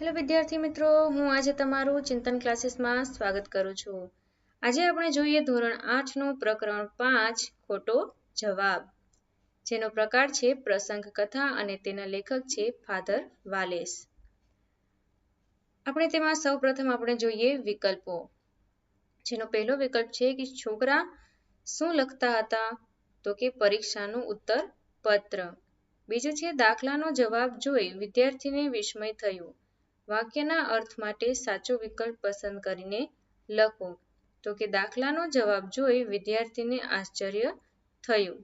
Hello વિદ્યાર્થી મિત્રો. હું આજે તમારું ચિંતન ક્લાસીસમાં સ્વાગત કરું છું. આજે આપણે જોઈએ ધોરણ આઠનું પ્રકરણ પાંચ, ખોટો જવાબ. જેનો પ્રકાર છે પ્રસંગ કથા અને તેના લેખક છે ફાધર વાલેસ. આપણે તેમાં સૌપ્રથમ આપણે જોઈએ વિકલ્પો. જેનો પહેલો વિકલ્પ છે કે છોકરા શું લખતા હતા? તો કે પરીક્ષાનું ઉત્તર પત્ર બીજું છે દાખલાનો જવાબ જોઈ વિદ્યાર્થીને વિસ્મય થયું. વાક્યના અર્થ માટે સાચો વિકલ્પ પસંદ કરીને લખો. તો કે દાખલાનો જવાબ જોઈ વિદ્યાર્થીને આશ્ચર્ય થયું.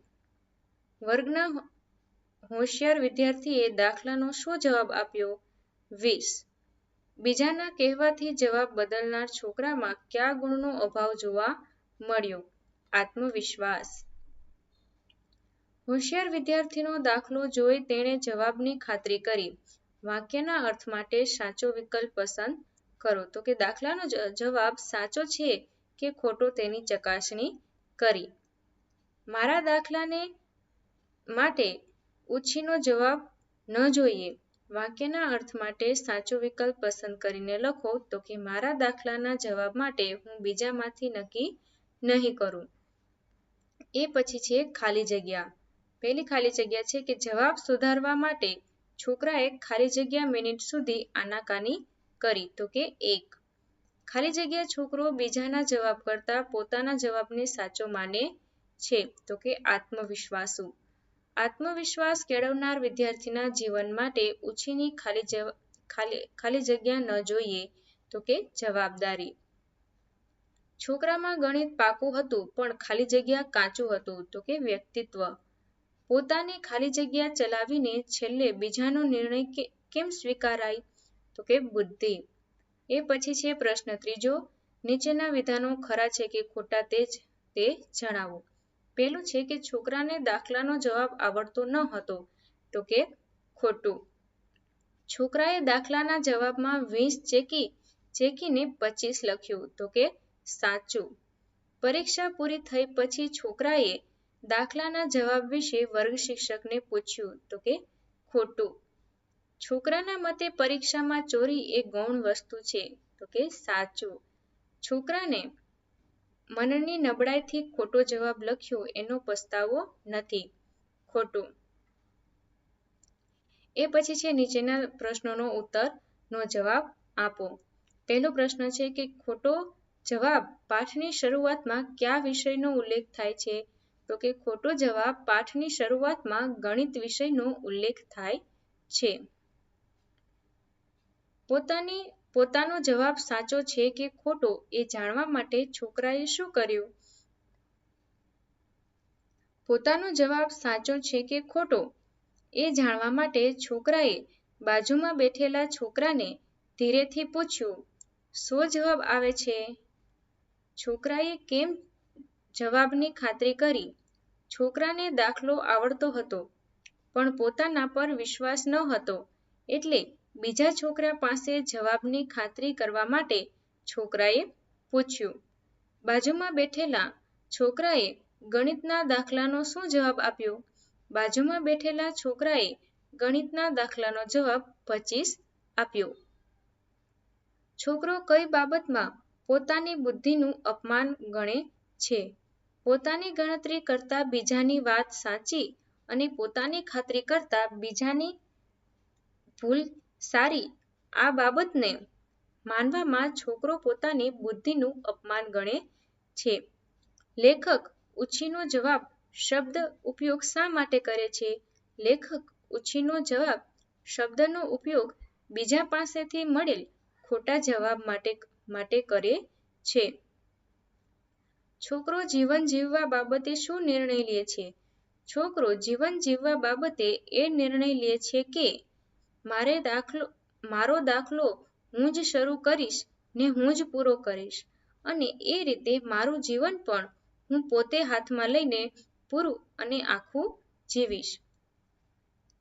વર્ગના હોશિયાર વિદ્યાર્થીએ દાખલાનો શું જવાબ આપ્યો? વીસ. બીજાના કહેવાથી જવાબ બદલનાર છોકરામાં કયા ગુણનો અભાવ જોવા મળ્યો? આત્મવિશ્વાસ. હોશિયાર વિદ્યાર્થીનો દાખલો જોઈ તેણે જવાબની ખાતરી કરી. વાક્યના અર્થ માટે સાચો વિકલ્પ પસંદ કરો. તો કે દાખલાનો જવાબ સાચો છે કે ખોટો તેની ચકાસણી કરી. મારા દાખલાને માટે ઉછીનો જવાબ ન જોઈએ. વાક્યના અર્થ માટે સાચો વિકલ્પ પસંદ કરીને લખો. તો કે મારા દાખલાના જવાબ માટે હું બીજામાંથી નક્કી નહીં કરું. એ પછી છે ખાલી જગ્યા. પહેલી ખાલી જગ્યા છે કે જવાબ સુધારવા માટે છોકરાએ ખાલી જગ્યા મિનિટ સુધી આનાકાની કરી, તો કે એક. ખાલી જગ્યા છોકરો બીજાના જવાબ કરતા પોતાના જવાબને સાચો માને છે, તો કે આત્મવિશ્વાસુ. આત્મવિશ્વાસ કેળવનાર વિદ્યાર્થીના જીવન માટે ઉછીની ખાલી ખાલી ખાલી જગ્યા ન જોઈએ, તો કે જવાબદારી. છોકરામાં ગણિત પાકું હતું, પણ ખાલી જગ્યા કાચું હતું, તો કે વ્યક્તિત્વ. પોતાની ખાલી જગ્યા ચલાવીને છેલ્લે બીજાનો નિર્ણય કેમ સ્વીકારાય? તો કે બુદ્ધિ. એ પછી છે પ્રશ્ન ત્રીજો. નીચેના વિધાનો ખરા છે કે ખોટા તે જ, તે જણાવો. પહેલું છે કે છોકરાને દાખલાનો જવાબ આવડતો ન હતો, તો કે ખોટું. છોકરાએ દાખલાના જવાબમાં વીસ ચેકી, ચેકીને પચીસ લખ્યું, તો કે સાચું. પરીક્ષા પૂરી થઈ પછી છોકરાએ દાખલાના જવાબ વિશે વર્ગ શિક્ષકને પૂછ્યું તો કે, ખોટું. છોકરાના મતે પરીક્ષામાં ચોરી એ ગૌણ વસ્તુ છે તો કે, સાચું. છોકરાને મનની નબળાઈથી ખોટો જવાબ લખ્યો એનો પસ્તાવો નથી. ખોટું. એ પછી છે નીચેના પ્રશ્નોનો ઉત્તરનો જવાબ આપો. પહેલો પ્રશ્ન છે કે ખોટો જવાબ પાઠની શરૂઆતમાં કયા વિષયનો ઉલ્લેખ થાય છે? તો કે ખોટો જવાબ પાઠની શરૂઆતમાં ગણિત વિષયનો ઉલ્લેખ થાય છે. પોતાની, પોતાનો જવાબ સાચો છે કે ખોટો એ જાણવા માટે છોકરાએ શું કર્યું? પોતાનો જવાબ સાચો છે કે ખોટો એ જાણવા માટે છોકરાએ બાજુમાં બેઠેલા છોકરાને ધીરેથી પૂછ્યું, શો જવાબ આવે છે? છોકરાએ કેમ જવાબની ખાતરી કરી. છોકરાને દાખલો આવડતો હતો, પણ પોતાના પર વિશ્વાસ ન હતો. એટલે બીજા છોકરા પાસે જવાબની ખાતરી કરવા માટે છોકરાએ પૂછ્યું, બાજુમાં બેઠેલા છોકરાએ ગણિતના દાખલાનો શું જવાબ આપ્યો? બાજુમાં બેઠેલા છોકરાએ ગણિતના દાખલાનો જવાબ પચીસ આપ્યો. છોકરો કઈ બાબતમાં પોતાની બુદ્ધિનું અપમાન ગણે છે? પોતાની ગણતરી કરતા બીજાની વાત સાચી અને પોતાની ખાતરી કરતા બીજાની ભૂલ સારી, આ બાબતને માનવામાં છોકરો પોતાની બુદ્ધિનું અપમાન ગણે છે. લેખક ઉછીનો જવાબ શબ્દ ઉપયોગ શા માટે કરે છે? લેખક ઉછીનો જવાબ શબ્દનો ઉપયોગ બીજા પાસેથી મળેલ ખોટા જવાબ માટે માટે કરે છે. છોકરો જીવન જીવવા બાબતે શું નિર્ણય લે છે? છોકરો જીવન જીવવા બાબતે એ નિર્ણય લે છે કે, મારે દાખલો, મારો દાખલો હું જ શરૂ કરીશ ને હું જ પૂરો કરીશ. અને એ રીતે મારું જીવન પણ હું પોતે હાથમાં લઈને પૂરું અને આખું જીવીશ.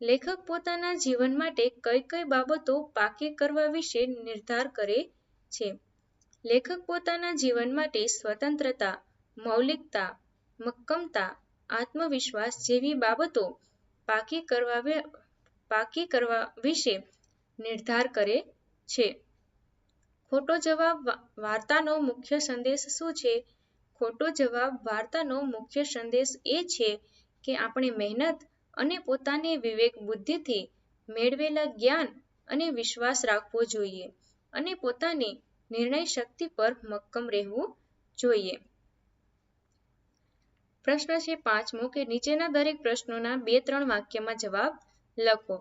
લેખક પોતાના જીવન માટે કઈ કઈ બાબતો પાકી કરવા વિશે નિર્ધાર કરે છે. લેખક પોતાના જીવન માટે સ્વતંત્રતા, મૌલિકતા, મક્કમતા, આત્મવિશ્વાસ જેવી બાબતો પાકી કરવા પાકી કરવા વિશે નિર્ધાર કરે છે. ખોટો જવાબ વાર્તાનો મુખ્ય સંદેશ શું છે? ખોટો જવાબ વાર્તાનો મુખ્ય સંદેશ એ છે કે આપણે મહેનત અને પોતાની વિવેક બુદ્ધિથી મેળવેલા જ્ઞાન અને વિશ્વાસ રાખવો જોઈએ અને પોતાની નિર્ણય શક્તિ પર મક્કમ રહેવું જોઈએ. પ્રશ્ન છે પાંચમો કે નીચેના દરેક પ્રશ્નોના બે ત્રણ વાક્યમાં જવાબ લખો.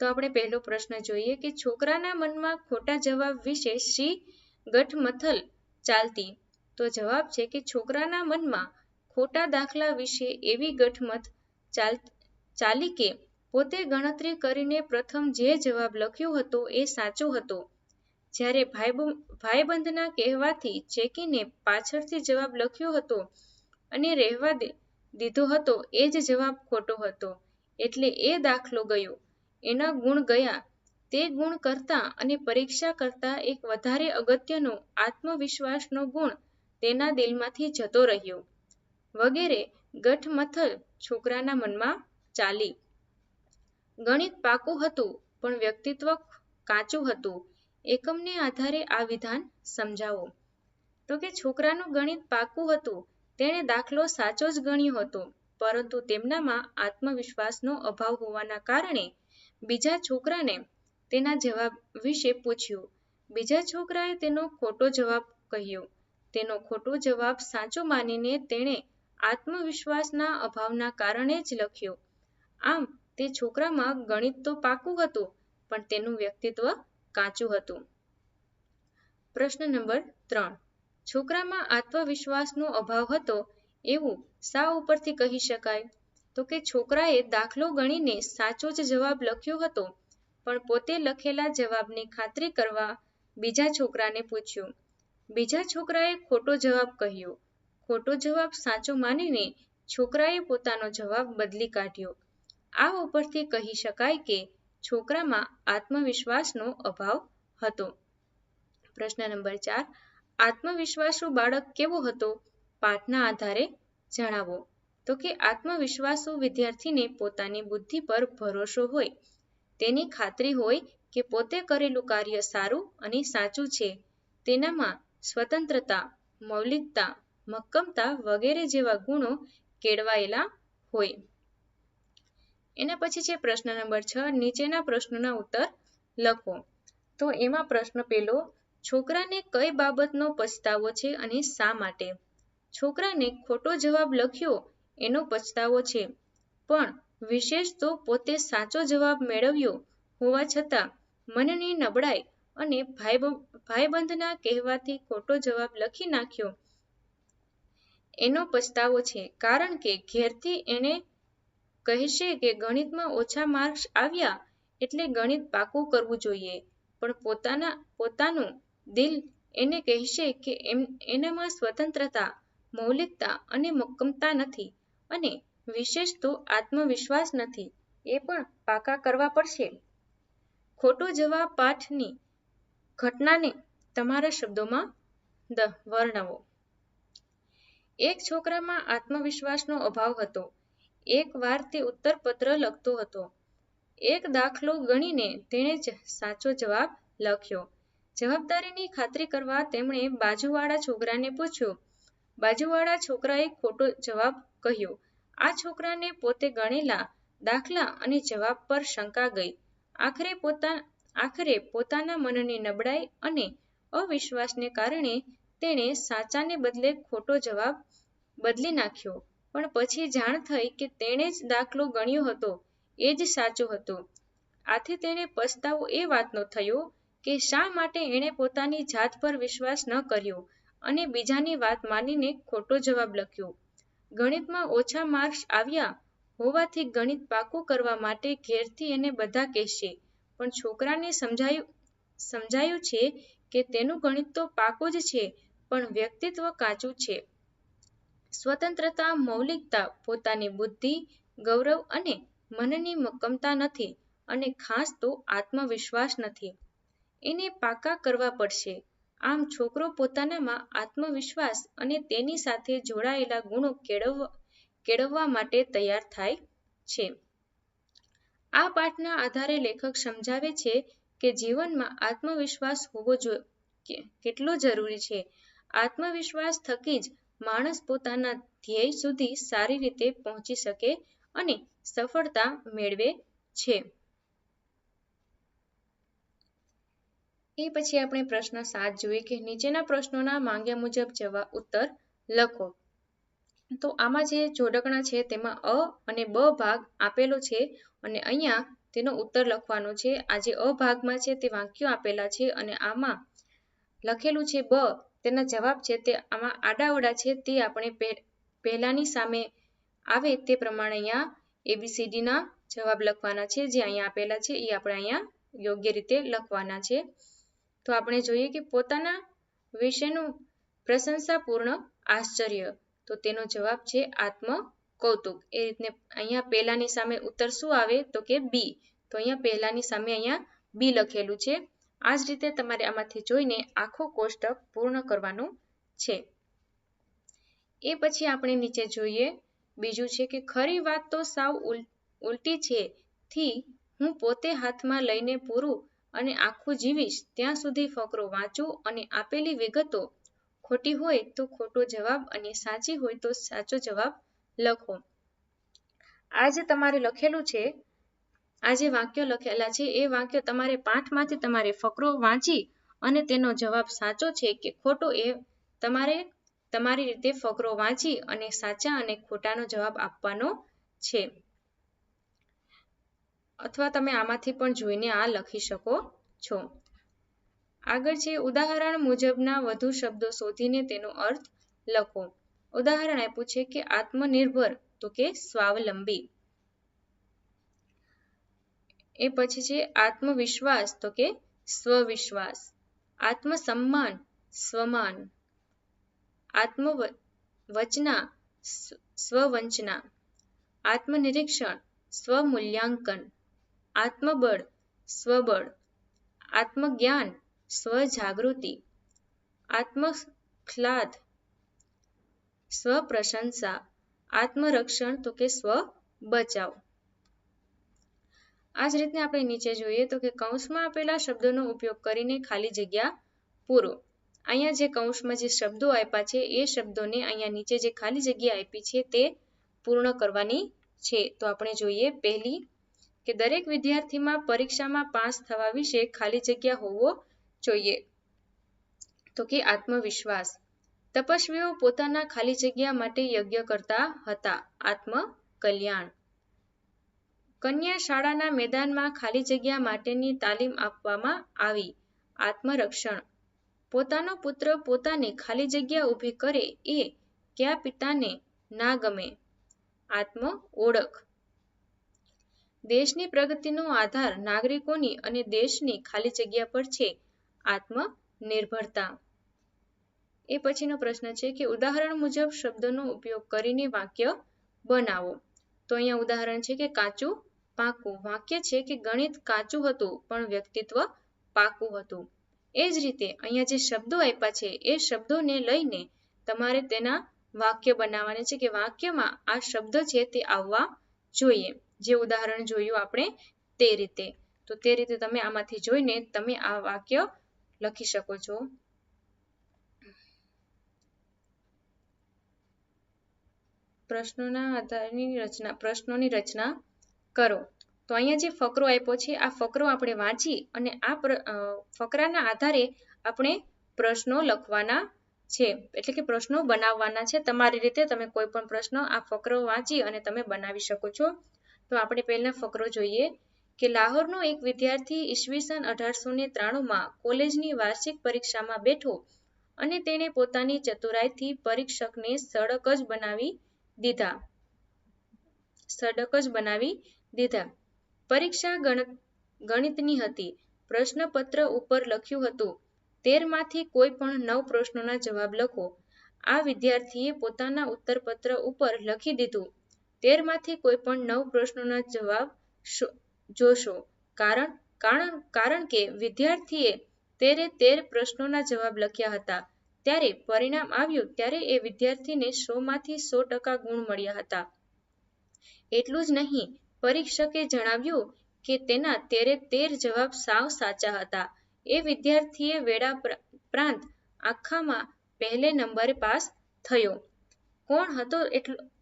તો આપણે પહેલો પ્રશ્ન જોઈએ કે છોકરાના મનમાં ખોટા જવાબ વિશે શી ગઠમથલ ચાલતી? તો જવાબ છે કે છોકરાના મનમાં ખોટા દાખલા વિશે એવી ગઠમથ ચાલ, ચાલી કે પોતે ગણતરી કરીને પ્રથમ જે જવાબ લખ્યો હતો એ સાચો હતો. જ્યારે ભાઈબંધના કહેવાથી ચેકીને પાછળથી જવાબ લખ્યો હતો અને રહેવા દીધો હતો, એ જ જવાબ ખોટો હતો. એટલે એ દાખલો ગયો. એના ગુણ ગયા. તે ગુણ કરતા અને પરીક્ષા કરતા એક વધારે અગત્યનો આત્મવિશ્વાસનો ગુણ તેના દિલમાંથી જતો રહ્યો. વગેરે ગઠમથલ છોકરાના મનમાં ચાલી. ગણિત પાકું હતું, પણ વ્યક્તિત્વ કાચું હતું. એકમને આધારે આ વિધાન સમજાવો. તો કે છોકરાનું ગણિત પાકું હતું, તેણે દાખલો સાચો જ ગણ્યો હતો, પરંતુ તેમનામાં આત્મવિશ્વાસનો અભાવ હોવાના કારણે બીજા છોકરાને તેના જવાબ વિશે પૂછ્યું. બીજા છોકરાએ તેનો ખોટો જવાબ કહ્યો. તેનો ખોટો જવાબ સાચો માનીને તેણે આત્મવિશ્વાસના અભાવના કારણે જ લખ્યો. આમ, તે છોકરામાં ગણિત તો પાકું હતું, પણ તેનું વ્યક્તિત્વ કાચું હતું. પ્રશ્ન નંબર ત્રણ. છોકરામાં આત્મવિશ્વાસનો અભાવ હતો એવું શા ઉપરથી કહી શકાય? તો કે છોકરાએ દાખલો ગણીને સાચો જ જવાબ લખ્યો હતો, પણ પોતે લખેલા જવાબની ખાતરી કરવા બીજા છોકરાને પૂછ્યું. બીજા છોકરાએ ખોટો જવાબ કહ્યો. ખોટો જવાબ સાચો માનીને છોકરાએ પોતાનો જવાબ બદલી કાઢ્યો. આ ઉપરથી કહી શકાય કે છોકરામાં આત્મવિશ્વાસનો અભાવ હતો. પ્રશ્ન નંબર ચાર, આત્મવિશ્વાસુ બાળક કેવો હતો? પાઠના આધારે જણાવો. તો કે આત્મવિશ્વાસુ વિદ્યાર્થીને પોતાની બુદ્ધિ પર ભરોસો હોય. તેની ખાતરી હોય કે પોતે કરેલું કાર્ય સારું અને સાચું છે. તેનામાં સ્વતંત્રતા, મૌલિકતા, મક્કમતા વગેરે જેવા ગુણો કેળવાયેલા હોય. એના પછી છે પ્રશ્ન નંબર છ, નીચેના પ્રશ્નોના ઉત્તર લખો. તો એમાં પ્રશ્ન પેલો, છોકરાને કઈ બાબતનો પછતાવો છે અને શા માટે? છોકરાને ખોટો જવાબ લખ્યો, એનો પછતાવો છે. પણ વિશેષ તો પોતે સાચો જવાબ મેળવ્યો હોવા છતાં મનની નબળાઈ અને ભાઈબંધના કહેવાથી ખોટો જવાબ લખી નાખ્યો. એનો પછતાવો છે કારણ કે ઘેરથી એને કહેશે કે ગણિતમાં ઓછા માર્ક્સ આવ્યા એટલે ગણિત પાકું કરવું જોઈએ. પણ પોતાના, પોતાનું દિલ એને કહેશે કે એમ, એનામાં સ્વતંત્રતા, મૌલિકતા અને મક્કમતા નથી અને વિશેષ તો આત્મવિશ્વાસ નથી, એ પણ પાકા કરવા પડશે. ખોટો જવાબ પાઠની ઘટનાને તમારા શબ્દોમાં વર્ણવો. એક છોકરામાં આત્મવિશ્વાસનો અભાવ હતો. એક વાર તે ઉત્તરપત્ર લખતો હતો. એક દાખલો ગણીને તેણે જ સાચો જવાબ લખ્યો. જવાબદારીની ખાતરી કરવા તેમણે બાજુવાળા છોકરાને પૂછ્યું. બાજુવાળા છોકરાએ ખોટો જવાબ કહ્યો. આ છોકરાને પોતે ગણેલા, દાખલા અને જવાબ પર શંકા ગઈ. આખરે પોતા, આખરે પોતાના મનની નબળાઈ અને અવિશ્વાસને કારણે તેણે સાચાને બદલે ખોટો જવાબ બદલી નાખ્યો. પણ પછી જાણ થઈ કે તેણે જ દાખલો ગણ્યો હતો, એ જ સાચો હતો. આથી તેણે પસ્તાવો એ વાતનો થયો કે શા માટે એણે પોતાની જાત પર વિશ્વાસ ન કર્યો અને બીજાની વાત માનીને ખોટો જવાબ લખ્યો. ગણિતમાં ઓછા માર્ક્સ આવ્યા હોવાથી ગણિત પાકું કરવા માટે ઘેરથી એને બધા કહેશે, પણ છોકરાને સમજાયું સમજાયું છે કે તેનું ગણિત તો પાકું જ છે, પણ વ્યક્તિત્વ કાચું છે. સ્વતંત્રતા, મૌલિકતા, પોતાની બુદ્ધિ, ગૌરવ અને મનની મક્કમતા નથી અને ખાસ તો આત્મવિશ્વાસ નથી. એને પાકા કરવા પડશે. આમ છોકરો પોતાનામાં આત્મવિશ્વાસ અને તેની સાથે જોડાયેલા ગુણો કેળવવા કેળવવા માટે તૈયાર થાય છે. આ પાઠના આધારે લેખક સમજાવે છે કે જીવનમાં આત્મવિશ્વાસ હોવો જોઈએ કેટલો જરૂરી છે. આત્મવિશ્વાસ થકી જ માણસ પોતાના ધ્યેય સુધી સારી રીતે પહોંચી શકે અને સફળતા મેળવે છે. એ પછી આપણે પ્રશ્ન સાત જોઈએ કે નીચેના પ્રશ્નોના માંગ્યા મુજબ જવા ઉત્તર લખો. તો આમાં જે જોડકણા છે તેમાં અ અને બ ભાગ આપેલો છે અને અહીંયા તેનો ઉત્તર લખવાનો છે આ જે અ ભાગમાં છે તે વાક્યો આપેલા છે અને આમાં લખેલું છે બ તેના જવાબ છે તે આમાં આડાઅવળા છે તે આપણે પહેલાની સામે આવે તે પ્રમાણે અહીંયા એબીસીડીના જવાબ લખવાના છે. જે અહીંયા આપેલા છે એ આપણે અહીંયા યોગ્ય રીતે લખવાના છે. તો આપણે જોઈએ કે પોતાના વિશેનું પ્રશંસાપૂર્ણ આશ્ચર્ય. તો તેનો જવાબ છે આત્મ કૌતુક એ રીતને અહીંયા પહેલાની સામે ઉત્તર શું આવે? તો કે બી તો અહીંયા પહેલાની સામે અહીંયા બી લખેલું છે. આ જ રીતે તમારે આમાંથી જોઈને આખો કોષ્ટક પૂર્ણ કરવાનું છે. એ પછી આપણે નીચે જોઈએ. બીજું છે કે ખરી વાત તો સાવ ઉલટી છે. થી હું પોતે હાથમાં લઈને પૂરું અને આખું જીવીશ, ત્યાં સુધી ફકરો વાંચું અને આપેલી વિગતો ખોટી હોય તો ખોટો જવાબ અને સાચી હોય તો સાચો જવાબ લખો. આ જે તમારે લખેલું છે આ જે વાક્યો લખેલા છે, એ વાક્યો તમારે પાઠમાંથી તમારે ફકરો વાંચી અને તેનો જવાબ સાચો છે કે ખોટો એ તમારે તમારી રીતે ફકરો વાંચી અને સાચા અને ખોટાનો જવાબ આપવાનો છે. અથવા તમે આમાંથી પણ જોઈને આ લખી શકો છો. આગળ છે, ઉદાહરણ મુજબના વધુ શબ્દો શોધીને તેનો અર્થ લખો. ઉદાહરણ આપ્યું છે કે આત્મનિર્ભર, તો કે સ્વાવલંબી. એ પછી છે આત્મવિશ્વાસ. તો કે સ્વવિશ્વાસ. આત્મસન્માન, સ્વમાન. આત્મવચના, સ્વવંચના. આત્મનિરીક્ષણ, સ્વમૂલ્યાંકન. આત્મબળ, સ્વબળ. આત્મજ્ઞાન, સ્વજાગૃતિ. આત્મખ્લાદ સ્વપ્રશંસા. આત્મરક્ષણ, તો કે સ્વ બચાવ આ જ રીતે આપણે નીચે જોઈએ તો કે કૌંસમાં આપેલા શબ્દોનો ઉપયોગ કરીને ખાલી જગ્યા પૂરો. અહીંયા જે કૌંસમાં જે શબ્દો આપ્યા છે, એ શબ્દોને અહીંયા નીચે જે ખાલી જગ્યા આપી છે, તે પૂર્ણ કરવાની છે. તો આપણે જોઈએ પહેલી, કે દરેક વિદ્યાર્થીમાં પરીક્ષામાં પાસ થવા વિશે ખાલી જગ્યા હોવો જોઈએ. તો કે આત્મવિશ્વાસ. તપસ્વીઓ પોતાના ખાલી જગ્યા માટે યજ્ઞ કરતા હતા. આત્મ કલ્યાણ કન્યા શાળાના મેદાનમાં ખાલી જગ્યા માટેની તાલીમ આપવામાં આવી. આત્મરક્ષણ. પોતાનો પુત્ર પોતાને ખાલી જગ્યા ઊભી કરે એ ક્યાં પિતાને ના ગમે. આત્મ ઓળખ. દેશની પ્રગતિનો આધાર નાગરિકોની અને દેશની ખાલી જગ્યા પર છે આત્મનિર્ભરતા. એ પછીનો પ્રશ્ન છે કે ઉદાહરણ મુજબ શબ્દનો ઉપયોગ કરીને વાક્ય બનાવો. તો અહીંયા ઉદાહરણ છે કે કાચું પાકું વાક્ય છે કે ગણિત કાચું હતું, પણ વ્યક્તિત્વ પાકું હતું. એ જ રીતે અહીંયા જે શબ્દો આપ્યા છે, એ શબ્દોને લઈને તમારે તેના વાક્ય બનાવવાના છે કે વાક્યમાં આ શબ્દ છે તે આવવા જોઈએ. જે ઉદાહરણ જોયું આપણે તે રીતે. તો તે રીતે તમે આમાંથી જોઈને તમે આ વાક્ય લખી શકો છો. પ્રશ્નોના આધારની રચના, પ્રશ્નોની રચના કરો. તો અહીંયા જે ફકરો આપ્યો છે, આ ફકરો આપણે વાંચી અને આ ફકરાના આધારે આપણે પ્રશ્નો લખવાના છે. એટલે કે પ્રશ્નો બનાવવાના છે. તમારી રીતે તમે કોઈ પણ પ્રશ્ન આ ફકરો વાંચી અને તમે બનાવી શકો છો. તો આપણે પહેલા ફકરો જોઈએ કે લાહોરનો એક વિદ્યાર્થી ઈસવીસન અઢારસો ને ત્રાણુંમાં કોલેજની વાર્ષિક પરીક્ષામાં બેઠો અને તેણે પોતાની ચતુરાઈથી પરીક્ષકને સડક જ બનાવી દીધા. સડક જ બનાવી દીધા. પરીક્ષા ગણિતની હતી. પ્રશ્નપત્ર ઉપર લખ્યું હતું, તેરમાંથી કોઈ પણ નવ પ્રશ્નોના જવાબ લખો. આ વિદ્યાર્થીએ પોતાના ઉત્તરપત્ર ઉપર લખી દીધું, તેરમાંથી કોઈ પણ નવ પ્રશ્નોના જવાબ જોશો. કારણ કારણ કારણ કે વિદ્યાર્થીએ તેરે તેર પ્રશ્નોના જવાબ લખ્યા હતા. ત્યારે પરિણામ આવ્યું ત્યારે એ વિદ્યાર્થીને સો સો ટકા ગુણ મળ્યા હતા. એટલું જ નહીં, પરીક્ષકે જણાવ્યું કે તેના તેરે તેર જવાબ સાવ સાચા હતા. એ વિદ્યાર્થીએ વેળા પ્રાંત આખામાં પહેલે નંબરે પાસ થયો. કોણ હતો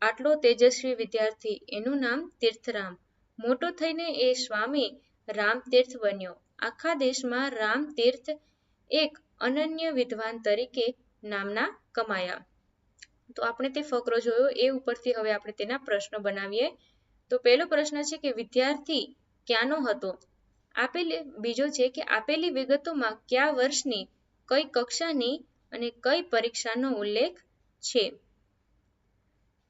આટલો તેજસ્વી વિદ્યાર્થી? એનું નામ તીર્થરામ. મોટો થઈને એ સ્વામી રામતીર્થ બન્યો. આખા દેશમાં રામતીર્થ એક અનન્ય વિદ્વાન તરીકે નામના કમાયા. તો આપણે તે ફકરો જોયો એ ઉપરથી હવે આપણે તેના પ્રશ્નો બનાવીએ. તો પહેલો પ્રશ્ન છે કે વિદ્યાર્થી ક્યાંનો હતો? આપેલ, બીજો છે કે આપેલી વિગતોમાં કયા વર્ષની, કઈ કક્ષાની અને કઈ પરીક્ષાનો ઉલ્લેખ છે?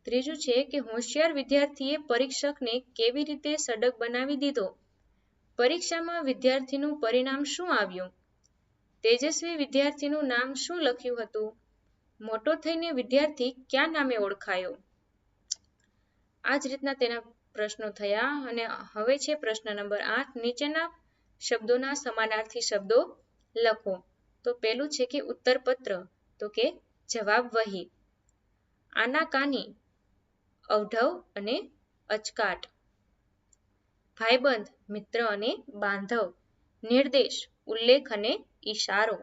ત્રીજું છે કે હોશિયાર વિદ્યાર્થીએ પરીક્ષકને કેવી રીતે સડક બનાવી દીધો? પરીક્ષામાં વિદ્યાર્થીનું પરિણામ શું આવ્યું? તેજસ્વી વિદ્યાર્થીનું નામ શું લખ્યું હતું? મોટો થઈને વિદ્યાર્થી ક્યાં નામે ઓળખાયો? આ જ રીતના તેના પ્રશ્નો થયા અને હવે છે પ્રશ્ન નંબર આઠ. નીચેના શબ્દોના સમાનાર્થી શબ્દો લખો. તો પેલું છે કે ઉત્તરપત્ર, તો કે જવાબ વહી. આનાકાની અવઢવ અને અચકાટ. ભાઈબંધ, મિત્ર અને બાંધવ. નિર્દેશ, ઉલ્લેખ અને ઈશારો.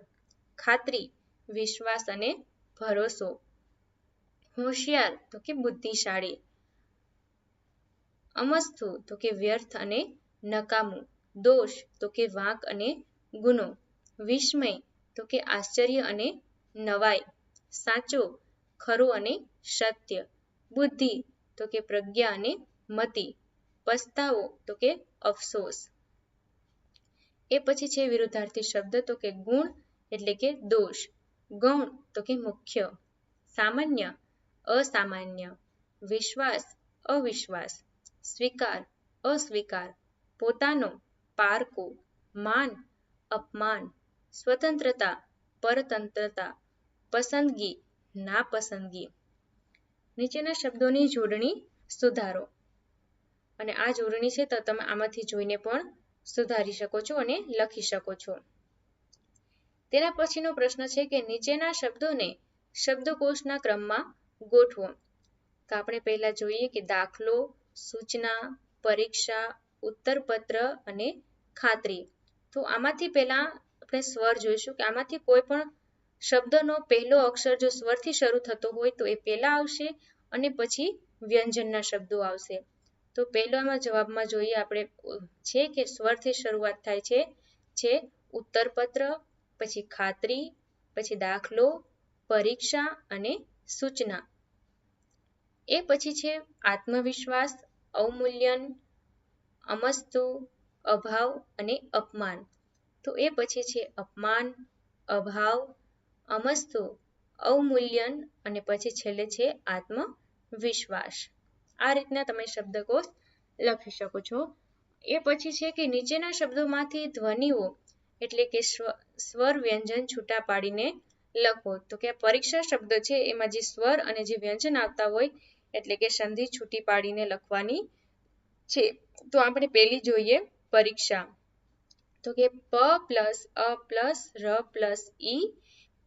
ખાતરી, વિશ્વાસ અને ભરોસો, હોશિયાર તો કે બુદ્ધિશાળી, અમસ્તુ તો કે વ્યર્થ અને નકામું, દોષ તો કે વાંક અને ગુનો, વિસ્મય તો કે આશ્ચર્ય અને નવાઈ, સાચો, ખરું અને સત્ય, બુદ્ધિ તો કે પ્રજ્ઞા અને મતિ, પસ્તાવો તો કે અફસોસ. એ પછી છે વિરુદ્ધાર્થી શબ્દ તો કે ગુણ એટલે કે દોષ. ગૌણ, તો કે મુખ્ય. સામાન્ય, અસામાન્ય. વિશ્વાસ, અવિશ્વાસ. સ્વીકાર, અસ્વીકાર. પોતાનો, પારકો. માન, અપમાન. સ્વતંત્રતા, પરતંત્રતા. પસંદગી, નાપસંદગી. નીચેના શબ્દોની જોડણી સુધારો. અને આ જોડણી છે, તો તમે આમાંથી જોઈને પણ સુધારી શકો છો અને લખી શકો છો. તેના પછીનો પ્રશ્ન છે કે નીચેના શબ્દોને શબ્દકોશના ક્રમમાં ગોઠવો. તો આપણે પહેલા જોઈએ કે દાખલો, સૂચના, પરીક્ષા, ઉત્તરપત્ર અને ખાતરી. તો આમાંથી પહેલા આપણે સ્વર જોઈશું કે આમાંથી કોઈ પણ શબ્દનો પહેલો અક્ષર જો સ્વરથી શરૂ થતો હોય તો એ પહેલા આવશે અને પછી વ્યંજનના શબ્દો આવશે. તો પહેલામાં જવાબમાં જોઈએ આપણે છે કે સ્વરથી શરૂઆત થાય છે છે ઉત્તરપત્ર પછી ખાતરી, પછી દાખલો, પરીક્ષા અને સૂચના. એ પછી છે આત્મવિશ્વાસ, અવમૂલ્યન, અમસ્તુ, અભાવ અને અપમાન. તો એ પછી છે અપમાન, અભાવ, અમસ્તુ, અવમૂલ્યન અને પછી છેલ્લે છે આત્મવિશ્વાસ. આ રીતના તમે શબ્દકોશ લખી શકો છો. એ પછી છે કે નીચેના શબ્દોમાંથી ધ્વનિઓ એટલે કે સ્વર વ્યંજન છૂટા પાડીને લખો. તો કે પરીક્ષા શબ્દ છે, એમાં જે સ્વર અને જે વ્યંજન આવતા હોય, એટલે કે સંધિ છૂટી પાડીને લખવાની છે. તો આપણે પહેલી જોઈએ પરીક્ષા. તો કે પ પ્લસ અ પ્લસ ર પ્લસ ઈ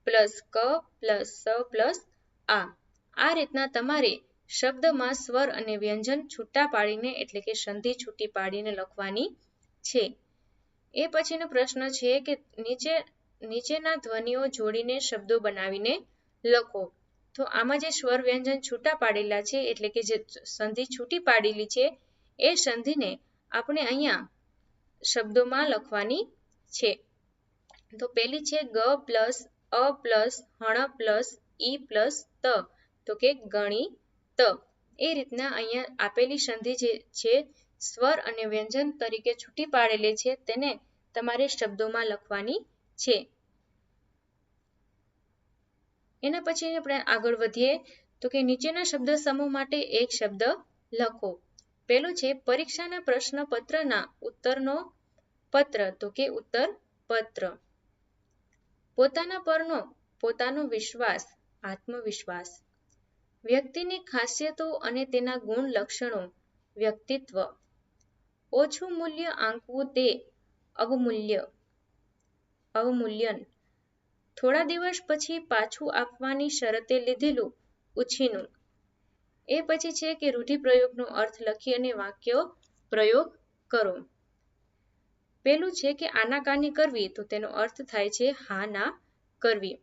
પ્લસ ક પ્લસ સ પ્લસ આ. આ રીતના તમારે શબ્દમાં સ્વર અને વ્યંજન છૂટા પાડીને, એટલે કે સંધિ છૂટી પાડીને લખવાની છે. એ પછીનો પ્રશ્ન છે કે નીચે, નીચેના ધ્વનિઓ જોડીને શબ્દો બનાવીને લખો. તો આમાં જે સ્વર વ્યંજન છૂટા પાડેલા છે, એટલે કે જે સંધિ છૂટી પાડેલી છે, એ સંધિને આપણે અહીંયા શબ્દોમાં લખવાની છે. તો પેલી છે ગ પ્લસ, અ પ્લસ, હણ પ્લસ, ઈ પ્લસ, ત. તો કે ગણી ત એ રીતના અહીંયા આપેલી સંધિ જે છે, સ્વર અને વ્યંજન તરીકે છૂટી પાડેલી છે, તેને તમારે શબ્દોમાં લખવાની છે. એના પછી આપણે આગળ વધીએ. તો કે નીચેના શબ્દ સમૂહ માટે એક શબ્દ લખો. પહેલું છે, પરીક્ષાના પ્રશ્નપત્રના ઉત્તરનો પત્ર. તો કે ઉત્તર પત્ર પોતાના પરનો પોતાનો વિશ્વાસ, આત્મવિશ્વાસ. વ્યક્તિની ખાસિયતો અને તેના ગુણ લક્ષણો વ્યક્તિત્વ. ઓછું મૂલ્ય આંકવું તે અવમૂલ્ય, અવમૂલ્યન. થોડા દિવસ પછી પાછું આપવાની શરતે લીધેલું ઉછીનું. એ પછી છે કે રૂઢિપ્રયોગનો અર્થ લખી અને વાક્ય પ્રયોગ કરો. પેલું છે કે આનાકાની કરવી તો તેનો અર્થ થાય છે હા, ના, કરવી.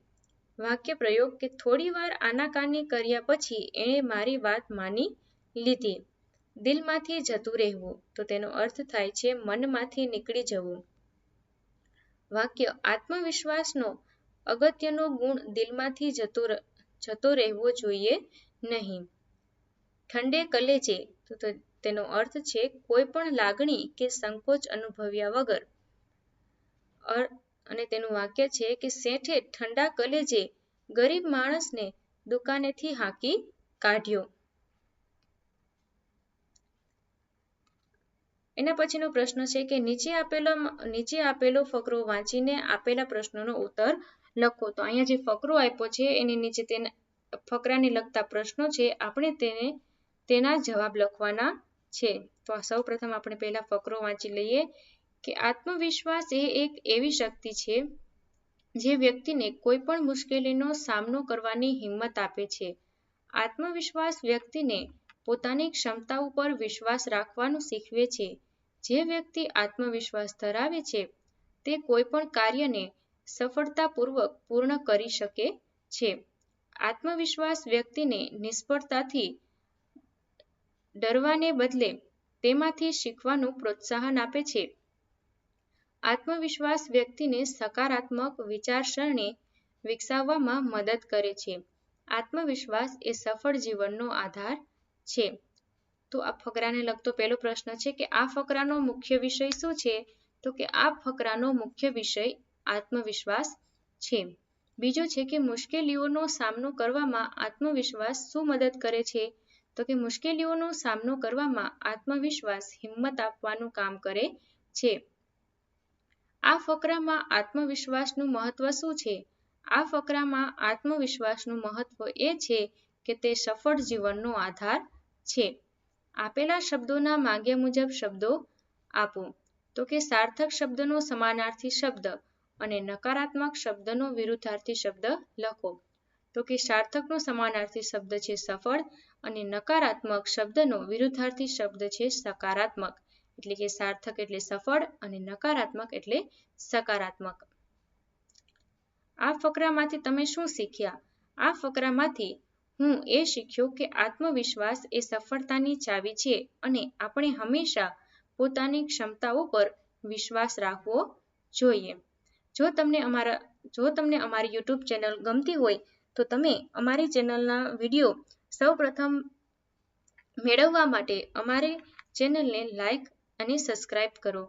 વાક્ય પ્રયોગ કે થોડી વાર આનાકાની કર્યા પછી એણે મારી વાત માની લીધી. દિલમાંથી જતું રહેવું, તો તેનો અર્થ થાય છે મનમાંથી નીકળી જવું. વાક્ય, આત્મવિશ્વાસનો અગત્યનો ગુણ દિલમાંથી જતો જતો રહેવો જોઈએ નહીં. ઠંડે કલેજે, તો તેનો અર્થ છે કોઈ પણ લાગણી કે સંકોચ અનુભવ્યા વગર. અને તેનું વાક્ય છે કે શેઠે ઠંડા કલેજે ગરીબ માણસને દુકાનેથી હાંકી કાઢ્યો. એના પછીનો પ્રશ્ન છે કે નીચે આપેલો નીચે આપેલો ફકરો વાંચીને આપેલા પ્રશ્નોનો ઉત્તર લખો. તો અહીંયા જે ફકરો આપ્યો છે, એની નીચે તેના, ફકરાને લગતા પ્રશ્નો છે, આપણે તેને, તેના જવાબ લખવાના છે. તો સૌ પ્રથમ આપણે પહેલા ફકરો વાંચી લઈએ કે આત્મવિશ્વાસ એ એક એવી શક્તિ છે જે વ્યક્તિને કોઈ પણ મુશ્કેલીનો સામનો કરવાની હિંમત આપે છે. આત્મવિશ્વાસ વ્યક્તિને પોતાની ક્ષમતા ઉપર વિશ્વાસ રાખવાનું શીખવે છે. જે વ્યક્તિ આત્મવિશ્વાસ ધરાવે છે, તે કોઈ પણ કાર્યને સફળતાપૂર્વક પૂર્ણ કરી શકે છે. આત્મવિશ્વાસ વ્યક્તિને નિષ્ફળતાથી ડરવાને બદલે તેમાંથી શીખવાનું પ્રોત્સાહન આપે છે. આત્મવિશ્વાસ વ્યક્તિને સકારાત્મક વિચારસરણી વિકસાવવામાં મદદ કરે છે. આત્મવિશ્વાસ એ સફળ જીવનનો આધાર છે. તો આ ફકરાને લગતો પહેલો પ્રશ્ન છે કે આ ફકરાનો મુખ્ય વિષય શું છે? તો કે આ ફકરાનો મુખ્ય વિષય આત્મવિશ્વાસ છે. બીજો છે કે મુશ્કેલીઓનો સામનો કરવામાં આત્મવિશ્વાસ શું મદદ કરે છે? તો કે મુશ્કેલીઓનો સામનો કરવામાં આત્મવિશ્વાસ હિંમત આપવાનું કામ કરે છે. આ ફકરામાં આત્મવિશ્વાસનું મહત્વ શું છે? આ ફકરામાં આત્મવિશ્વાસનું મહત્વ એ છે કે તે સફળ જીવનનો આધાર છે. આપેલા શબ્દોના માંગ્યા મુજબ શબ્દો આપો. તો કે સાર્થક શબ્દનો સમાનાર્થી શબ્દ અને નકારાત્મક શબ્દનો વિરુદ્ધાર્થી શબ્દ લખો. તો કે સાર્થકનો સમાનાર્થી શબ્દ છે સફળ અને નકારાત્મક શબ્દનો વિરુદ્ધાર્થી શબ્દ છે સકારાત્મક. એટલે કે સાર્થક એટલે સફળ અને નકારાત્મક એટલે સકારાત્મક. આ ફકરામાંથી તમે શું શીખ્યા? આ ફકરામાંથી હું એ શીખ્યો કે આત્મવિશ્વાસ એ સફળતાની ચાવી છે અને આપણે હંમેશા પોતાની ક્ષમતાઓ પર વિશ્વાસ રાખવો જોઈએ. જો તમને અમારા, જો તમને અમારી યુટ્યુબ ચેનલ ગમતી હોય, તો તમે અમારી ચેનલના વીડિયો સૌપ્રથમ મેળવવા માટે અમારી ચેનલને લાઈક અને સબસ્ક્રાઇબ કરો.